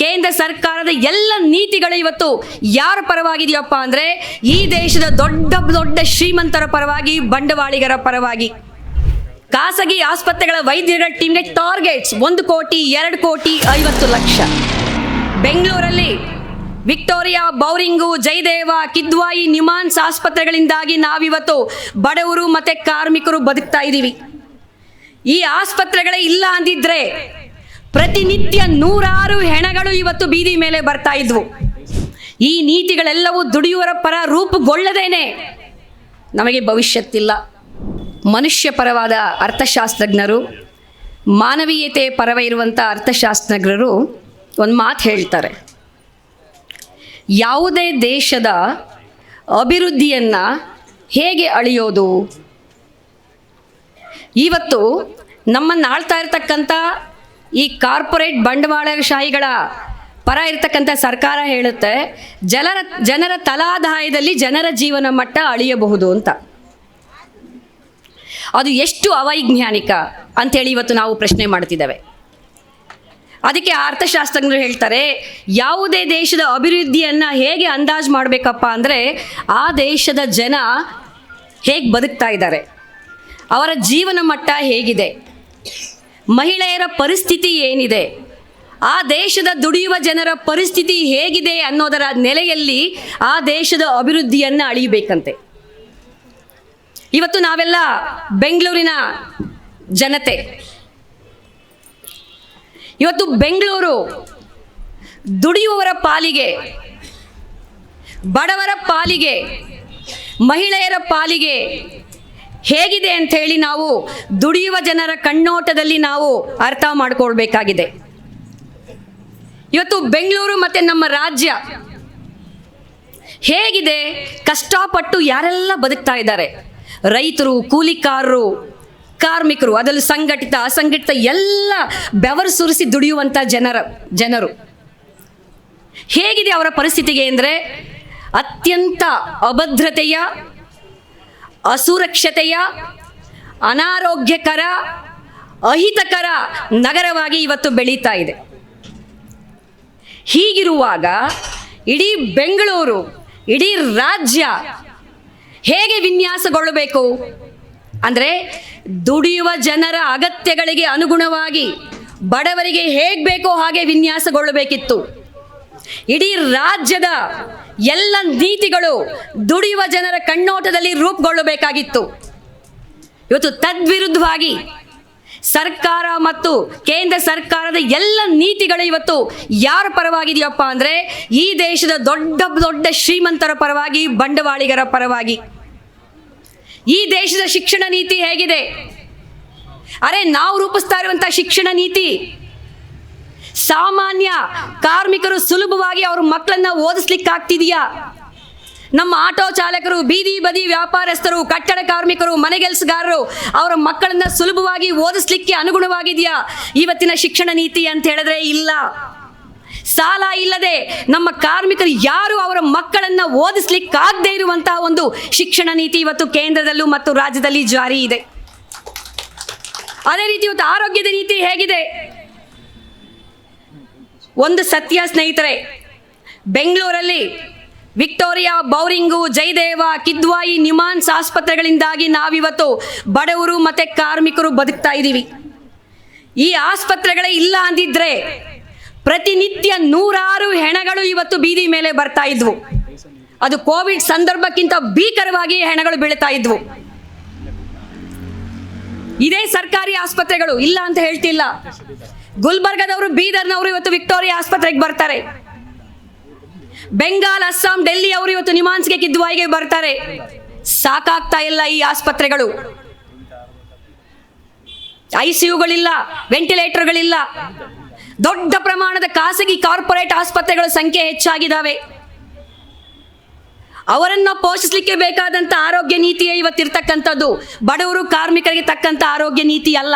ಕೇಂದ್ರ ಸರ್ಕಾರದ ಎಲ್ಲ ನೀತಿಗಳು ಇವತ್ತು ಯಾರ ಪರವಾಗಿದೆಯಪ್ಪ ಅಂದ್ರೆ ಈ ದೇಶದ ದೊಡ್ಡ ದೊಡ್ಡ ಶ್ರೀಮಂತರ ಪರವಾಗಿ, ಬಂಡವಾಳಿಗರ ಪರವಾಗಿ. ಖಾಸಗಿ ಆಸ್ಪತ್ರೆಗಳ ವೈದ್ಯರ ಟೀಮ್ಗೆ ಟಾರ್ಗೆಟ್ಸ್ ಒಂದು ಕೋಟಿ, ಎರಡು ಕೋಟಿ, ಐವತ್ತು ಲಕ್ಷ. ಬೆಂಗಳೂರಲ್ಲಿ Victoria Bowring, Jayadeva, Kidwai, NIMHANS ಆಸ್ಪತ್ರೆಗಳಿಂದಾಗಿ ನಾವಿವತ್ತು ಬಡವರು ಮತ್ತೆ ಕಾರ್ಮಿಕರು ಬದುಕ್ತಾ ಇದ್ದೀವಿ ಈ ಆಸ್ಪತ್ರೆಗಳೇ ಇಲ್ಲ ಅಂದಿದ್ರೆ ಪ್ರತಿನಿತ್ಯ ನೂರಾರು ಹೆಣಗಳು ಇವತ್ತು ಬೀದಿ ಮೇಲೆ ಬರ್ತಾ ಇದ್ವು. ಈ ನೀತಿಗಳೆಲ್ಲವೂ ದುಡಿಯುವರ ಪರ ರೂಪುಗೊಳ್ಳದೇನೆ. ನಮಗೆ ಭವಿಷ್ಯತ್ತಿಲ್ಲ. ಮನುಷ್ಯ ಪರವಾದ ಅರ್ಥಶಾಸ್ತ್ರಜ್ಞರು, ಮಾನವೀಯತೆ ಪರವ ಇರುವಂಥ ಅರ್ಥಶಾಸ್ತ್ರಜ್ಞರು ಒಂದು ಮಾತು ಹೇಳ್ತಾರೆ. ಯಾವುದೇ ದೇಶದ ಅಭಿವೃದ್ಧಿಯನ್ನು ಹೇಗೆ ಅಳಿಯೋದು? ಇವತ್ತು ನಮ್ಮನ್ನು ಆಳ್ತಾ ಇರತಕ್ಕಂಥ ಈ ಕಾರ್ಪೊರೇಟ್ ಬಂಡವಾಳಶಾಹಿಗಳ ಪರ ಇರತಕ್ಕಂಥ ಸರ್ಕಾರ ಹೇಳುತ್ತೆ, ಜನರ ಜನರ ತಲಾದಾಯದಲ್ಲಿ ಜನರ ಜೀವನ ಮಟ್ಟ ಅಳಿಯಬಹುದು ಅಂತ. ಅದು ಎಷ್ಟು ಅವೈಜ್ಞಾನಿಕ ಅಂಥೇಳಿ ಇವತ್ತು ನಾವು ಪ್ರಶ್ನೆ ಮಾಡ್ತಿದ್ದೇವೆ. ಅದಕ್ಕೆ ಅರ್ಥಶಾಸ್ತ್ರಜ್ಞರು ಹೇಳ್ತಾರೆ, ಯಾವುದೇ ದೇಶದ ಅಭಿವೃದ್ಧಿಯನ್ನು ಹೇಗೆ ಅಂದಾಜು ಮಾಡಬೇಕಪ್ಪ ಅಂದರೆ, ಆ ದೇಶದ ಜನ ಹೇಗೆ ಬದುಕ್ತಾ ಇದ್ದಾರೆ, ಅವರ ಜೀವನ ಮಟ್ಟ ಹೇಗಿದೆ ಮಹಿಳೆಯರ ಪರಿಸ್ಥಿತಿ ಏನಿದೆ? ಆ ದೇಶದ ದುಡಿಯುವ ಜನರ ಪರಿಸ್ಥಿತಿ ಹೇಗಿದೆ ಅನ್ನೋದರ ನೆಲೆಯಲ್ಲಿ ಆ ದೇಶದ ಅಭಿವೃದ್ಧಿಯನ್ನು ಅಳಿಯಬೇಕಂತೆ ಇವತ್ತು ನಾವೆಲ್ಲ ಬೆಂಗಳೂರಿನ ಜನತೆ. ಇವತ್ತು ಬೆಂಗಳೂರು ದುಡಿಯುವವರ ಪಾಲಿಗೆ, ಬಡವರ ಪಾಲಿಗೆ, ಮಹಿಳೆಯರ ಪಾಲಿಗೆ ಹೇಗಿದೆ ಅಂತ ಹೇಳಿ ನಾವು ದುಡಿಯುವ ಜನರ ಕಣ್ಣೋಟದಲ್ಲಿ ನಾವು ಅರ್ಥ ಮಾಡ್ಕೊಳ್ಬೇಕಾಗಿದೆ. ಇವತ್ತು ಬೆಂಗಳೂರು ಮತ್ತೆ ನಮ್ಮ ರಾಜ್ಯ ಹೇಗಿದೆ? ಕಷ್ಟಪಟ್ಟು ಯಾರೆಲ್ಲ ಬದುಕ್ತಾ ಇದ್ದಾರೆ? ರೈತರು, ಕೂಲಿಕಾರರು, ಕಾರ್ಮಿಕರು, ಅದರಲ್ಲೂ ಸಂಘಟಿತ, ಅಸಂಘಟಿತ ಎಲ್ಲ ಬೆವರು ಸುರಿಸಿ ದುಡಿಯುವಂಥ ಜನರ, ಜನರು. ಹೇಗಿದೆ ಅವರ ಪರಿಸ್ಥಿತಿಗೆ ಅಂದರೆ ಅತ್ಯಂತ ಅಭದ್ರತೆಯ ಅಸುರಕ್ಷತೆಯ, ಅನಾರೋಗ್ಯಕರ, ಅಹಿತಕರ ನಗರವಾಗಿ ಇವತ್ತು ಬೆಳೀತಾ ಇದೆ. ಹೀಗಿರುವಾಗ ಇಡೀ ಬೆಂಗಳೂರು, ಇಡೀ ರಾಜ್ಯ ಹೇಗೆ ವಿನ್ಯಾಸಗೊಳ್ಳಬೇಕು? ಅಂದರೆ ದುಡಿಯುವ ಜನರ ಅಗತ್ಯಗಳಿಗೆ ಅನುಗುಣವಾಗಿ ಬಡವರಿಗೆ ಹೇಗೆ ಬೇಕೋ ಹಾಗೆ ವಿನ್ಯಾಸಗೊಳ್ಳಬೇಕಿತ್ತು. ಇಡೀ ರಾಜ್ಯದ ಎಲ್ಲ ನೀತಿಗಳು ದುಡಿಯುವ ಜನರ ಕಣ್ಣೋಟದಲ್ಲಿ ರೂಪುಗೊಳ್ಳಬೇಕಾಗಿತ್ತು. ಇವತ್ತು ತದ್ವಿರುದ್ಧವಾಗಿ ಸರ್ಕಾರ ಮತ್ತು ಕೇಂದ್ರ ಸರ್ಕಾರದ ಎಲ್ಲ ನೀತಿಗಳು ಇವತ್ತು ಯಾರ ಪರವಾಗಿದೆಯಪ್ಪ ಅಂದರೆ ಈ ದೇಶದ ದೊಡ್ಡ ದೊಡ್ಡ ಶ್ರೀಮಂತರ ಪರವಾಗಿ, ಬಂಡವಾಳಿಗರ ಪರವಾಗಿ. ಈ ದೇಶದ ಶಿಕ್ಷಣ ನೀತಿ ಹೇಗಿದೆ? ಅರೆ ನಾವು ರೂಪಿಸ್ತಾ ಇರುವಂತಹ ಶಿಕ್ಷಣ ನೀತಿ ಸಾಮಾನ್ಯ ಕಾರ್ಮಿಕರು ಸುಲಭವಾಗಿ ಅವ್ರ ಮಕ್ಕಳನ್ನ ಓದಿಸ್ಲಿಕ್ಕೆ ಆಗ್ತಿದೆಯಾ ನಮ್ಮ ಆಟೋ ಚಾಲಕರು, ಬೀದಿ ಬದಿ ವ್ಯಾಪಾರಸ್ಥರು, ಕಟ್ಟಡ ಕಾರ್ಮಿಕರು ಮನೆಗೆಲಸಗಾರರು ಅವರ ಮಕ್ಕಳನ್ನ ಸುಲಭವಾಗಿ ಓದಿಸ್ಲಿಕ್ಕೆ ಅನುಗುಣವಾಗಿದೆಯಾ? ಇವತ್ತಿನ ಶಿಕ್ಷಣ ನೀತಿ ಅಂತ ಹೇಳಿದ್ರೆ ಇಲ್ಲ. ಸಾಲ ಇಲ್ಲದೆ ನಮ್ಮ ಕಾರ್ಮಿಕರು ಯಾರು ಅವರ ಮಕ್ಕಳನ್ನ ಓದಿಸ್ಲಿಕ್ಕಾಗದೇ ಇರುವಂತಹ ಒಂದು ಶಿಕ್ಷಣ ನೀತಿ ಇವತ್ತು ಕೇಂದ್ರದಲ್ಲೂ ಮತ್ತು ರಾಜ್ಯದಲ್ಲಿ ಜಾರಿ ಇದೆ. ಅದೇ ರೀತಿ ಇವತ್ತು ಆರೋಗ್ಯದ ನೀತಿ ಹೇಗಿದೆ? ಒಂದು ಸತ್ಯ ಸ್ನೇಹಿತರೆ, ಬೆಂಗಳೂರಲ್ಲಿ Victoria Bowring, Jayadeva, Kidwai, NIMHANS ಆಸ್ಪತ್ರೆಗಳಿಂದಾಗಿ ನಾವಿವತ್ತು ಬಡವರು ಮತ್ತೆ ಕಾರ್ಮಿಕರು ಬದುಕ್ತಾ ಇದ್ದೀವಿ ಈ ಆಸ್ಪತ್ರೆಗಳೇ ಇಲ್ಲ ಅಂದಿದ್ರೆ ಪ್ರತಿನಿತ್ಯ ನೂರಾರು ಹೆಣಗಳು ಇವತ್ತು ಬೀದಿ ಮೇಲೆ ಬರ್ತಾ ಇದ್ವು. ಅದು ಕೋವಿಡ್ ಸಂದರ್ಭಕ್ಕಿಂತ ಭೀಕರವಾಗಿ ಹೆಣಗಳು ಬೀಳ್ತಾ ಇದ್ವು. ಇದೇ ಸರ್ಕಾರಿ ಆಸ್ಪತ್ರೆಗಳು ಇಲ್ಲ ಅಂತ ಹೇಳ್ತಿಲ್ಲ. ಗುಲ್ಬರ್ಗದವರು, ಬೀದರ್ನವರು ಇವತ್ತು ವಿಕ್ಟೋರಿಯಾ ಆಸ್ಪತ್ರೆಗೆ ಬರ್ತಾರೆ. ಬೆಂಗಾಲ್, ಅಸ್ಸಾಂ ಡೆಲ್ಲಿ ಅವರು ಇವತ್ತು ನಿಮಾನ್ಸ್ಗೆ ಕಿದ್ವಾಯಿಗೆ ಬರ್ತಾರೆ. ಸಾಕಾಗ್ತಾ ಇಲ್ಲ ಈ ಆಸ್ಪತ್ರೆಗಳು. ಐಸಿಯುಗಳಿಲ್ಲ, ವೆಂಟಿಲೇಟರ್ಗಳಿಲ್ಲ. ದೊಡ್ಡ ಪ್ರಮಾಣದ ಖಾಸಗಿ ಕಾರ್ಪೊರೇಟ್ ಆಸ್ಪತ್ರೆಗಳ ಸಂಖ್ಯೆ ಹೆಚ್ಚಾಗಿದ್ದಾವೆ. ಅವರನ್ನ ಪೋಷಿಸಲಿಕ್ಕೆ ಬೇಕಾದಂತ ಆರೋಗ್ಯ ನೀತಿಯೇ ಇವತ್ತಿರ್ತಕ್ಕಂಥದ್ದು. ಬಡವರು ಕಾರ್ಮಿಕರಿಗೆ ತಕ್ಕಂತ ಆರೋಗ್ಯ ನೀತಿ ಅಲ್ಲ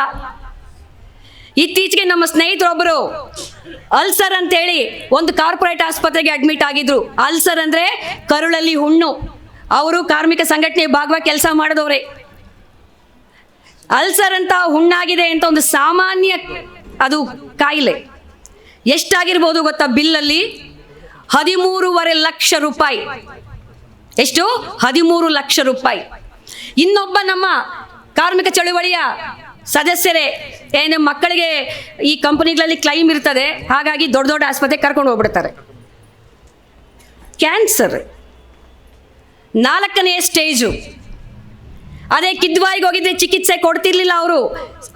ಇತ್ತೀಚೆಗೆ ನಮ್ಮ ಸ್ನೇಹಿತರೊಬ್ಬರು ಅಲ್ಸರ್ ಅಂತೇಳಿ ಒಂದು ಕಾರ್ಪೊರೇಟ್ ಆಸ್ಪತ್ರೆಗೆ ಅಡ್ಮಿಟ್ ಆಗಿದ್ರು. ಅಲ್ಸರ್ ಅಂದ್ರೆ ಕರುಳಲ್ಲಿ ಹುಣ್ಣು. ಅವರು ಕಾರ್ಮಿಕ ಸಂಘಟನೆ ಭಾಗವಾಗಿ ಕೆಲಸ ಮಾಡಿದವ್ರೆ. ಅಲ್ಸರ್ ಅಂತ ಹುಣ್ಣಾಗಿದೆ ಅಂತ ಒಂದು ಸಾಮಾನ್ಯ ಅದು ಕಾಯಿಲೆ. ಎಷ್ಟಾಗಿರ್ಬೋದು ಗೊತ್ತಾ ಬಿಲ್ಲಲ್ಲಿ? ಹದಿಮೂರುವರೆ ಲಕ್ಷ ರೂಪಾಯಿ. ಎಷ್ಟು? ಹದಿಮೂರು ಲಕ್ಷ ರೂಪಾಯಿ. ಇನ್ನೊಬ್ಬ ನಮ್ಮ ಕಾರ್ಮಿಕ ಚಳುವಳಿಯ ಸದಸ್ಯರೇ ಏನು ಮಕ್ಕಳಿಗೆ ಈ ಕಂಪನಿಗಳಲ್ಲಿ ಕ್ಲೈಮ್ ಇರ್ತದೆ. ಹಾಗಾಗಿ ದೊಡ್ಡ ದೊಡ್ಡ ಆಸ್ಪತ್ರೆಗೆ ಕರ್ಕೊಂಡು ಹೋಗ್ಬಿಡ್ತಾರೆ. ಕ್ಯಾನ್ಸರ್ ನಾಲ್ಕನೇ ಸ್ಟೇಜು ಅದೇ ಕಿದ್ವಾಯಿಗೆ ಹೋಗಿದ್ರೆ ಚಿಕಿತ್ಸೆ ಕೊಡ್ತಿರ್ಲಿಲ್ಲ ಅವರು.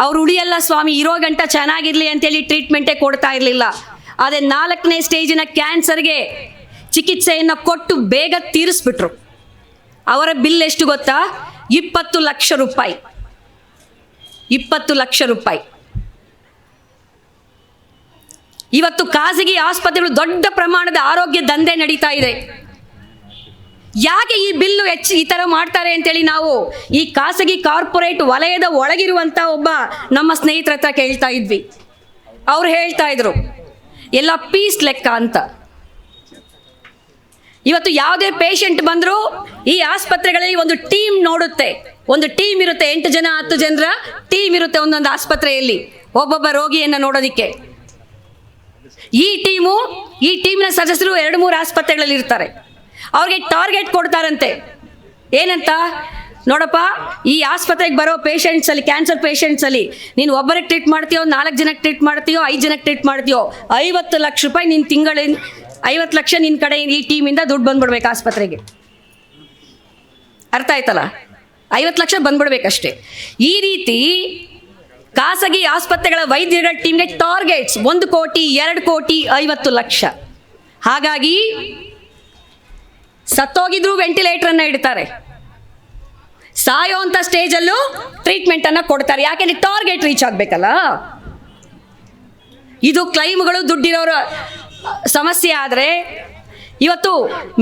ಅವ್ರು ಉಳಿಯಲ್ಲ ಸ್ವಾಮಿ, ಇರೋ ಗಂಟ ಚೆನ್ನಾಗಿರ್ಲಿ ಅಂತೇಳಿ ಟ್ರೀಟ್ಮೆಂಟೇ ಕೊಡ್ತಾ ಇರಲಿಲ್ಲ. ಅದೇ ನಾಲ್ಕನೇ ಸ್ಟೇಜಿನ ಕ್ಯಾನ್ಸರ್ಗೆ ಚಿಕಿತ್ಸೆಯನ್ನು ಕೊಟ್ಟು ಬೇಗ ತೀರಿಸ್ಬಿಟ್ರು. ಅವರ ಬಿಲ್ ಎಷ್ಟು ಗೊತ್ತಾ? ಇಪ್ಪತ್ತು ಲಕ್ಷ ರೂಪಾಯಿ. ಇಪ್ಪತ್ತು ಲಕ್ಷ ರೂಪಾಯಿ. ಇವತ್ತು ಖಾಸಗಿ ಆಸ್ಪತ್ರೆಗಳು ದೊಡ್ಡ ಪ್ರಮಾಣದ ಆರೋಗ್ಯ ದಂಧೆ ನಡೀತಾ ಇದೆ. ಯಾಕೆ ಈ ಬಿಲ್ಲು ಹೆಚ್ಚು ಈ ಥರ ಮಾಡ್ತಾರೆ ಅಂತೇಳಿ ನಾವು ಈ ಖಾಸಗಿ ಕಾರ್ಪೊರೇಟ್ ವಲಯದ ಒಳಗಿರುವಂಥ ಒಬ್ಬ ನಮ್ಮ ಸ್ನೇಹಿತರ ಹತ್ರ ಕೇಳ್ತಾ ಇದ್ವಿ. ಅವ್ರು ಹೇಳ್ತಾ ಇದ್ರು, ಎಲ್ಲ ಪೀಸ್ ಲೆಕ್ಕ ಅಂತ. ಇವತ್ತು ಯಾವುದೇ ಪೇಷಂಟ್ ಬಂದರೂ ಈ ಆಸ್ಪತ್ರೆಗಳಲ್ಲಿ ಒಂದು ಟೀಮ್ ನೋಡುತ್ತೆ. ಒಂದು ಟೀಮ್ ಇರುತ್ತೆ ಎಂಟು ಜನ, ಹತ್ತು ಜನರ ಟೀಮ್ ಇರುತ್ತೆ ಒಂದೊಂದು ಆಸ್ಪತ್ರೆಯಲ್ಲಿ, ಒಬ್ಬೊಬ್ಬ ರೋಗಿಯನ್ನು ನೋಡೋದಿಕ್ಕೆ. ಈ ಟೀಮು, ಈ ಟೀಮ್ನ ಸದಸ್ಯರು ಎರಡು ಮೂರು ಆಸ್ಪತ್ರೆಗಳಲ್ಲಿ ಇರ್ತಾರೆ. ಅವ್ರಿಗೆ ಟಾರ್ಗೆಟ್ ಕೊಡ್ತಾರಂತೆ. ಏನಂತ? ನೋಡಪ್ಪ, ಈ ಆಸ್ಪತ್ರೆಗೆ ಬರೋ ಪೇಷಂಟ್ಸ್ ಅಲ್ಲಿ ಕ್ಯಾನ್ಸರ್ ಪೇಷಂಟ್ಸ್ ಅಲ್ಲಿ, ನೀನು ಒಬ್ಬರಿಗೆ ಟ್ರೀಟ್ ಮಾಡ್ತೀಯೋ, ನಾಲ್ಕು ಜನಕ್ಕೆ ಟ್ರೀಟ್ ಮಾಡ್ತೀಯೋ, ಐದು ಜನಕ್ಕೆ ಟ್ರೀಟ್ ಮಾಡ್ತೀಯೋ, ಐವತ್ತು ಲಕ್ಷ ರೂಪಾಯಿ ನಿನ್ನ ತಿಂಗಳ, ಐವತ್ತು ಲಕ್ಷ ನಿನ್ನ ಕಡೆ ಈ ಟೀಮಿಂದ ದುಡ್ಡು ಬಂದ್ಬಿಡ್ಬೇಕು ಆಸ್ಪತ್ರೆಗೆ. ಅರ್ಥ ಆಯ್ತಲ್ಲ? ಐವತ್ತು ಲಕ್ಷ ಬಂದ್ಬಿಡ್ಬೇಕಷ್ಟೇ. ಈ ರೀತಿ ಖಾಸಗಿ ಆಸ್ಪತ್ರೆಗಳ ವೈದ್ಯರ ಟೀಮ್ಗೆ ಟಾರ್ಗೆಟ್ಸ್ ಒಂದು ಕೋಟಿ, ಎರಡು ಕೋಟಿ, ಐವತ್ತು ಲಕ್ಷ. ಹಾಗಾಗಿ ಸತ್ತೋಗಿದ್ರು ವೆಂಟಿಲೇಟರನ್ನು ಇಡ್ತಾರೆ. ಸಾಯೋಂಥ ಸ್ಟೇಜಲ್ಲೂ ಟ್ರೀಟ್ಮೆಂಟನ್ನು ಕೊಡ್ತಾರೆ. ಯಾಕೆಂದ್ರೆ ಟಾರ್ಗೆಟ್ ರೀಚ್ ಆಗಬೇಕಲ್ಲ? ಇದು ಕ್ಲೈಮ್ಗಳು ದುಡ್ಡಿರೋರ ಸಮಸ್ಯೆ ಆದರೆ ಇವತ್ತು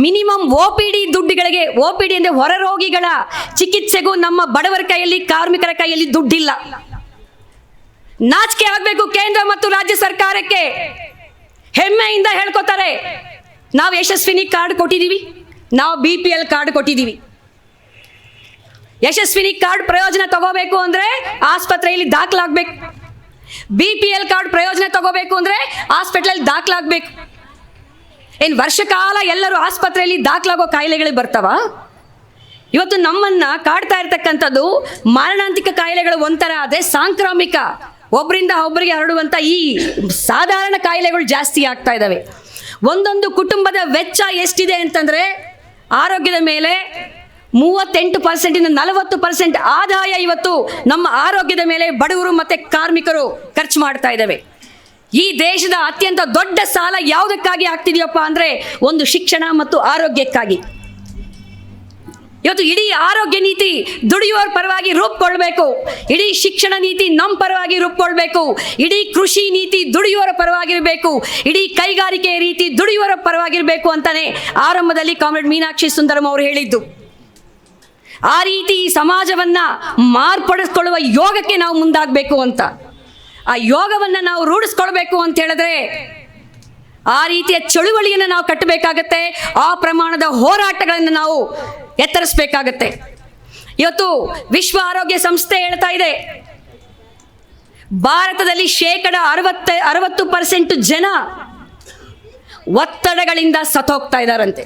ಮಿನಿಮಮ್ ಒ ಪಿ ಡಿ ದುಡ್ಡುಗಳಿಗೆ ಒ ಪಿ ಡಿ ಅಂದರೆ ಹೊರ ರೋಗಿಗಳ ಚಿಕಿತ್ಸೆಗೂ ನಮ್ಮ ಬಡವರ ಕೈಯಲ್ಲಿ, ಕಾರ್ಮಿಕರ ಕೈಯಲ್ಲಿ ದುಡ್ಡಿಲ್ಲ. ನಾಚಿಕೆ ಆಗಬೇಕು ಕೇಂದ್ರ ಮತ್ತು ರಾಜ್ಯ ಸರ್ಕಾರಕ್ಕೆ. ಹೆಮ್ಮೆಯಿಂದ ಹೇಳ್ಕೊತಾರೆ, ನಾವು ಯಶಸ್ವಿನಿ ಕಾರ್ಡ್ ಕೊಟ್ಟಿದ್ದೀವಿ, ನಾವು ಬಿ ಪಿ ಎಲ್ ಕಾರ್ಡ್ ಕೊಟ್ಟಿದ್ದೀವಿ. ಯಶಸ್ವಿನಿ ಕಾರ್ಡ್ ಪ್ರಯೋಜನ ತಗೋಬೇಕು ಅಂದರೆ ಆಸ್ಪತ್ರೆಯಲ್ಲಿ ದಾಖಲಾಗಬೇಕು. ಬಿ ಪಿ ಎಲ್ ಕಾರ್ಡ್ ಪ್ರಯೋಜನ ತಗೋಬೇಕು ಅಂದರೆ ಹಾಸ್ಪಿಟ್ಲಲ್ಲಿ ದಾಖಲಾಗಬೇಕು. ಏನು ವರ್ಷಕಾಲ ಎಲ್ಲರೂ ಆಸ್ಪತ್ರೆಯಲ್ಲಿ ದಾಖಲಾಗೋ ಕಾಯಿಲೆಗಳು ಬರ್ತಾವ? ಇವತ್ತು ನಮ್ಮನ್ನ ಕಾಡ್ತಾ ಇರ್ತಕ್ಕಂಥದ್ದು ಮಾರಣಾಂತಿಕ ಕಾಯಿಲೆಗಳು ಒಂಥರ ಅದೇ ಸಾಂಕ್ರಾಮಿಕ. ಒಬ್ಬರಿಂದ ಒಬ್ಬರಿಗೆ ಹರಡುವಂಥ ಈ ಸಾಧಾರಣ ಕಾಯಿಲೆಗಳು ಜಾಸ್ತಿ ಆಗ್ತಾ ಇದ್ದಾವೆ ಒಂದೊಂದು ಕುಟುಂಬದ ವೆಚ್ಚ ಎಷ್ಟಿದೆ ಅಂತಂದರೆ ಆರೋಗ್ಯದ ಮೇಲೆ ಮೂವತ್ತೆಂಟು ಪರ್ಸೆಂಟಿಂದ ನಲವತ್ತು ಪರ್ಸೆಂಟ್ ಆದಾಯ ಇವತ್ತು ನಮ್ಮ ಆರೋಗ್ಯದ ಮೇಲೆ ಬಡವರು ಮತ್ತು ಕಾರ್ಮಿಕರು ಖರ್ಚು ಮಾಡ್ತಾ ಇದ್ದಾವೆ ಈ ದೇಶದ ಅತ್ಯಂತ ದೊಡ್ಡ ಸಾಲ ಯಾವುದಕ್ಕಾಗಿ ಆಗ್ತಿದೆಯಪ್ಪ ಅಂದರೆ ಒಂದು ಶಿಕ್ಷಣ ಮತ್ತು ಆರೋಗ್ಯಕ್ಕಾಗಿ. ಇವತ್ತು ಇಡೀ ಆರೋಗ್ಯ ನೀತಿ ದುಡಿಯುವವರ ಪರವಾಗಿ ರೂಪುಕೊಳ್ಬೇಕು. ಇಡೀ ಶಿಕ್ಷಣ ನೀತಿ ನಮ್ಮ ಪರವಾಗಿ ರೂಪುಕೊಳ್ಬೇಕು. ಇಡೀ ಕೃಷಿ ನೀತಿ ದುಡಿಯುವವರ ಪರವಾಗಿರಬೇಕು. ಇಡೀ ಕೈಗಾರಿಕೆ ರೀತಿ ದುಡಿಯುವವರ ಪರವಾಗಿರಬೇಕು ಅಂತಾನೆ ಆರಂಭದಲ್ಲಿ ಕಾಮ್ರೇಡ್ ಮೀನಾಕ್ಷಿ ಸುಂದರಂ ಅವರು ಹೇಳಿದ್ದು. ಆ ರೀತಿ ಈ ಸಮಾಜವನ್ನ ಮಾರ್ಪಡಿಸ್ಕೊಳ್ಳುವ ಯೋಗಕ್ಕೆ ನಾವು ಮುಂದಾಗಬೇಕು ಅಂತ. ಆ ಯೋಗವನ್ನು ನಾವು ರೂಢಿಸ್ಕೊಳ್ಬೇಕು ಅಂತ ಹೇಳಿದ್ರೆ ಆ ರೀತಿಯ ಚಳುವಳಿಯನ್ನು ನಾವು ಕಟ್ಟಬೇಕಾಗತ್ತೆ, ಆ ಪ್ರಮಾಣದ ಹೋರಾಟಗಳನ್ನು ನಾವು ಎತ್ತರಿಸಬೇಕಾಗತ್ತೆ. ಇವತ್ತು ವಿಶ್ವ ಆರೋಗ್ಯ ಸಂಸ್ಥೆ ಹೇಳ್ತಾ ಇದೆ, ಭಾರತದಲ್ಲಿ ಶೇಕಡ ಅರವತ್ತ, ಅರವತ್ತು ಪರ್ಸೆಂಟ್ ಜನ ಒತ್ತಡಗಳಿಂದ ಸತ್ತೋಗ್ತಾ ಇದ್ದಾರಂತೆ.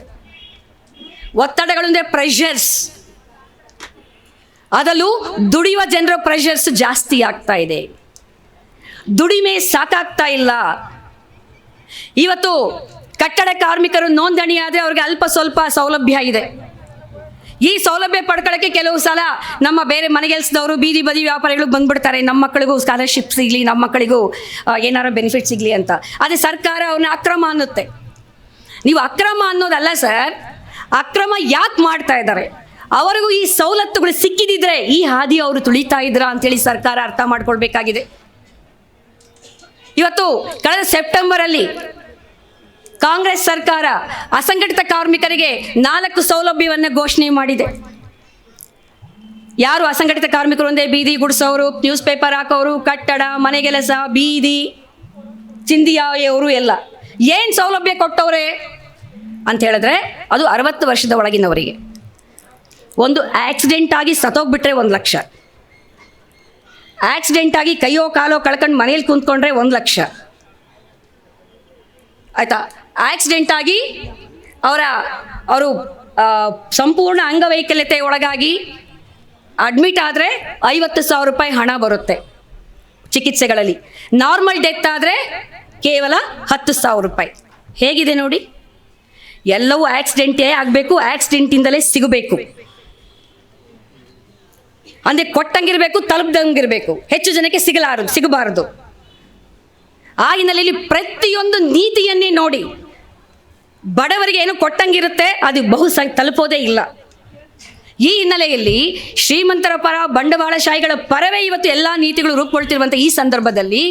ಒತ್ತಡಗಳು ಅಂದರೆ ಪ್ರೆಷರ್ಸ್ ಅದರಲ್ಲೂ ದುಡಿಯುವ ಜನರ ಪ್ರೆಷರ್ಸ್ ಜಾಸ್ತಿ ಆಗ್ತಾ ಇದೆ. ದುಡಿಮೆ ಸಾಕಾಗ್ತಾ ಇಲ್ಲ. ಇವತ್ತು ಕಟ್ಟಡ ಕಾರ್ಮಿಕರು ನೋಂದಣಿ ಆದರೆ ಅವ್ರಿಗೆ ಅಲ್ಪ ಸ್ವಲ್ಪ ಸೌಲಭ್ಯ ಇದೆ. ಈ ಸೌಲಭ್ಯ ಪಡ್ಕೊಳ್ಳೋಕ್ಕೆ ಕೆಲವು ಸಲ ನಮ್ಮ ಬೇರೆ ಮನೆಗೆಲ್ಸದವರು ಬೀದಿ ಬದಿ ವ್ಯಾಪಾರಿಗಳು ಬಂದ್ಬಿಡ್ತಾರೆ. ನಮ್ಮ ಮಕ್ಕಳಿಗೂ ಸ್ಕಾಲರ್ಶಿಪ್ ಸಿಗಲಿ, ನಮ್ಮ ಮಕ್ಕಳಿಗೂ ಏನಾರು ಬೆನಿಫಿಟ್ ಸಿಗಲಿ ಅಂತ. ಅದೇ ಸರ್ಕಾರ ಅವ್ರನ್ನ ಅಕ್ರಮ ಅನ್ನುತ್ತೆ. ನೀವು ಅಕ್ರಮ ಅನ್ನೋದಲ್ಲ ಸರ್, ಅಕ್ರಮ ಯಾಕೆ ಮಾಡ್ತಾ ಇದ್ದಾರೆ? ಅವರಿಗೂ ಈ ಸವಲತ್ತುಗಳು ಸಿಕ್ಕಿದಿದ್ರೆ ಈ ಹಾದಿ ಅವರು ತುಳಿತಾ ಇದ್ರ ಅಂತೇಳಿ ಸರ್ಕಾರ ಅರ್ಥ ಮಾಡ್ಕೊಳ್ಬೇಕಾಗಿದೆ. ಇವತ್ತು ಕಳೆದ ಸೆಪ್ಟೆಂಬರ್ ಅಲ್ಲಿ ಕಾಂಗ್ರೆಸ್ ಸರ್ಕಾರ ಅಸಂಘಟಿತ ಕಾರ್ಮಿಕರಿಗೆ ನಾಲ್ಕು ಸೌಲಭ್ಯವನ್ನು ಘೋಷಣೆ ಮಾಡಿದೆ. ಯಾರು ಅಸಂಘಟಿತ ಕಾರ್ಮಿಕರು ಒಂದೇ? ಬೀದಿ, ಗುಡಿಸೋರು, ನ್ಯೂಸ್ ಪೇಪರ್ ಹಾಕೋರು, ಕಟ್ಟಡ ಮನೆಗೆಲಸ ಬೀದಿ ಚಿಂದಿಯಾಯವರು ಎಲ್ಲ. ಏನು ಸೌಲಭ್ಯ ಕೊಟ್ಟವ್ರೆ ಅಂತ ಹೇಳಿದ್ರೆ ಅದು ಅರವತ್ತು ವರ್ಷದ ಒಳಗಿನವರಿಗೆ. ಒಂದು ಆಕ್ಸಿಡೆಂಟ್ ಆಗಿ ಸತ್ತೋಗ್ಬಿಟ್ರೆ ಒಂದು ಲಕ್ಷ. ಆಕ್ಸಿಡೆಂಟ್ ಆಗಿ ಕೈಯೋ ಕಾಲೋ ಕಳ್ಕೊಂಡು ಮನೇಲಿ ಕುಂತ್ಕೊಂಡ್ರೆ ಒಂದು ಲಕ್ಷ. ಆಯ್ತಾ? ಆಕ್ಸಿಡೆಂಟ್ ಆಗಿ ಅವರ, ಅವರು ಸಂಪೂರ್ಣ ಅಂಗವೈಕಲ್ಯತೆ ಒಳಗಾಗಿ ಅಡ್ಮಿಟ್ ಆದರೆ ಐವತ್ತು ಸಾವಿರ ರೂಪಾಯಿ ಹಣ ಬರುತ್ತೆ ಚಿಕಿತ್ಸೆಗಳಲ್ಲಿ. ನಾರ್ಮಲ್ ಡೆತ್ ಆದರೆ ಕೇವಲ ಹತ್ತು ಸಾವಿರ ರೂಪಾಯಿ. ಹೇಗಿದೆ ನೋಡಿ? ಎಲ್ಲವೂ ಆಕ್ಸಿಡೆಂಟೇ ಆಗಬೇಕು ಆಕ್ಸಿಡೆಂಟಿಂದಲೇ ಸಿಗಬೇಕು. ಅಂದರೆ ಕೊಟ್ಟಂಗಿರಬೇಕು, ತಲುಪ್ದಂಗಿರಬೇಕು. ಹೆಚ್ಚು ಜನಕ್ಕೆ ಸಿಗಲಾರದು, ಸಿಗಬಾರದು. ಆ ಹಿನ್ನೆಲೆಯಲ್ಲಿ ಪ್ರತಿಯೊಂದು ನೀತಿಯನ್ನೇ ನೋಡಿ, ಬಡವರಿಗೆ ಏನು ಕೊಟ್ಟಂಗಿರುತ್ತೆ, ಅದು ಬಹು ತಲುಪೋದೇ ಇಲ್ಲ. ಈ ಹಿನ್ನೆಲೆಯಲ್ಲಿ ಶ್ರೀಮಂತರ ಪರ, ಬಂಡವಾಳಶಾಹಿಗಳ ಪರವೇ ಇವತ್ತು ಎಲ್ಲ ನೀತಿಗಳು ರೂಪುಗೊಳ್ತಿರುವಂಥ ಈ ಸಂದರ್ಭದಲ್ಲಿ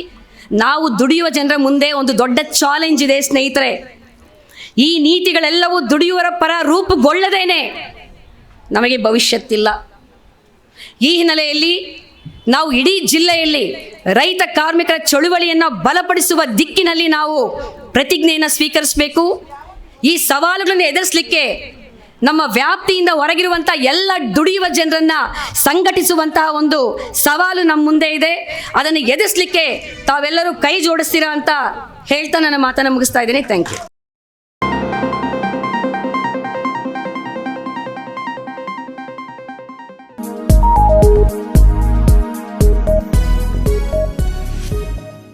ನಾವು ದುಡಿಯುವ ಜನರ ಮುಂದೆ ಒಂದು ದೊಡ್ಡ ಚಾಲೆಂಜ್ ಇದೆ, ಸ್ನೇಹಿತರೆ. ಈ ನೀತಿಗಳೆಲ್ಲವೂ ದುಡಿಯುವರ ಪರ ರೂಪುಗೊಳ್ಳದೇನೆ. ನಮಗೆ ಭವಿಷ್ಯತ್ತಿಲ್ಲ. ಈ ಹಿನ್ನೆಲೆಯಲ್ಲಿ ನಾವು ಇಡೀ ಜಿಲ್ಲೆಯಲ್ಲಿ ರೈತ ಕಾರ್ಮಿಕರ ಚಳುವಳಿಯನ್ನು ಬಲಪಡಿಸುವ ದಿಕ್ಕಿನಲ್ಲಿ ನಾವು ಪ್ರತಿಜ್ಞೆಯನ್ನು ಸ್ವೀಕರಿಸಬೇಕು. ಈ ಸವಾಲುಗಳನ್ನು ಎದುರಿಸಲಿಕ್ಕೆ ನಮ್ಮ ವ್ಯಾಪ್ತಿಯಿಂದ ಹೊರಗಿರುವಂಥ ಎಲ್ಲ ದುಡಿಯುವ ಜನರನ್ನು ಸಂಘಟಿಸುವಂತಹ ಒಂದು ಸವಾಲು ನಮ್ಮ ಮುಂದೆ ಇದೆ. ಅದನ್ನು ಎದುರಿಸಲಿಕ್ಕೆ ತಾವೆಲ್ಲರೂ ಕೈ ಜೋಡಿಸ್ತೀರಾ ಅಂತ ಹೇಳ್ತಾ ನನ್ನ ಮಾತನ್ನು ಮುಗಿಸ್ತಾ ಇದ್ದೀನಿ. Thank you